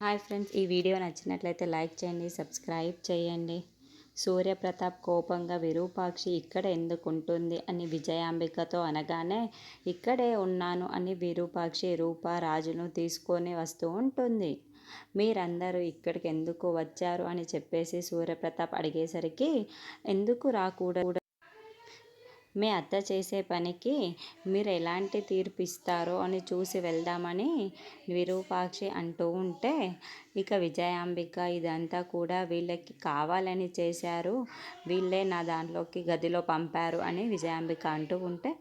Hi friends ఈ video నచ్చినట్లయితే like చేయండి సబ్స్క్రైబ్ చేయండి. సూర్యప్రతాప్ కోపంగా విరూపాక్షి ఇక్కడ ఎందుకుంటుంది అని విజయాంబికతో అనగానే ఇక్కడే ఉన్నాను అని విరూపాక్షి రూప రాజును తీసుకొని వస్తూ ఉంటుంది. మీరందరూ ఇక్కడికి ఎందుకు వచ్చారు? అని చెప్పేసి సూర్యప్రతాప్ అడిగేసరికి ఎందుకు రాకూడదు? మీ అత్త చేసే పనికి మీరు ఎలాంటి తీర్పు ఇస్తారో అని చూసి వెళ్దామని విరూపాక్షి అంటూ ఉంటే ఇక విజయాంబిక ఇదంతా కూడా వీళ్ళకి కావాలని చేశారు. వీళ్ళే నా దాంట్లోకి గదిలో పంపారు అని విజయాంబిక అంటూ ఉంటే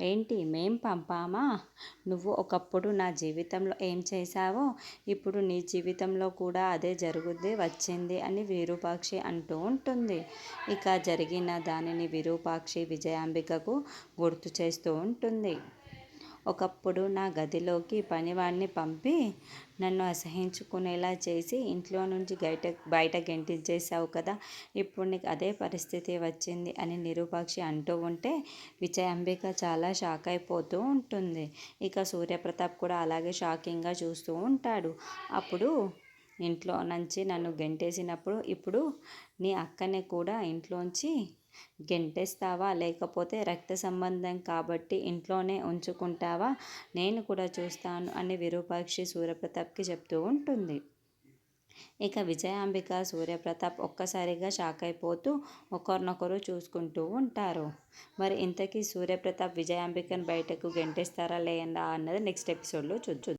ఏంటి మేం పంపామా? నువ్వు ఒకప్పుడు నా జీవితంలో ఏం చేశావో ఇప్పుడు నీ జీవితంలో కూడా అదే జరుగుద్ది వచ్చింది అని విరూపాక్షి అంటూ ఉంటుంది. ఇక జరిగిన దానిని విరూపాక్షి విజయాంబికకు గుర్తు చేస్తూ ఉంటుంది. ఒకప్పుడు నా గదిలోకి పనివాడిని పంపి నన్ను అసహించుకునేలా చేసి ఇంట్లో నుంచి బయట బయట గెంటించేసావు కదా ఇప్పుడు నీకు అదే పరిస్థితి వచ్చింది అని నిరూపాక్షి అంటూ ఉంటే విజయాంబిక చాలా షాక్ అయిపోతూ ఉంటుంది. ఇక సూర్యప్రతాప్ కూడా అలాగే షాకింగ్గా చూస్తూ ఉంటాడు. అప్పుడు ఇంట్లో నుంచి నన్ను గెంటేసినప్పుడు ఇప్పుడు నీ అక్కనే కూడా ఇంట్లోంచి గెంటేస్తావా? లేకపోతే రక్త సంబంధం కాబట్టి ఇంట్లోనే ఉంచుకుంటావా? నేను కూడా చూస్తాను అని విరూపాక్షి సూర్యప్రతాప్కి చెప్తూ ఉంటుంది. ఇక విజయాంబిక సూర్యప్రతాప్ ఒక్కసారిగా షాక్ అయిపోతూ ఒకరినొకరు చూసుకుంటూ ఉంటారు. మరి ఇంతకీ సూర్యప్రతాప్ విజయాంబికను బయటకు గెంటేస్తారా లేదా అన్నది నెక్స్ట్ ఎపిసోడ్లో చూద్దాం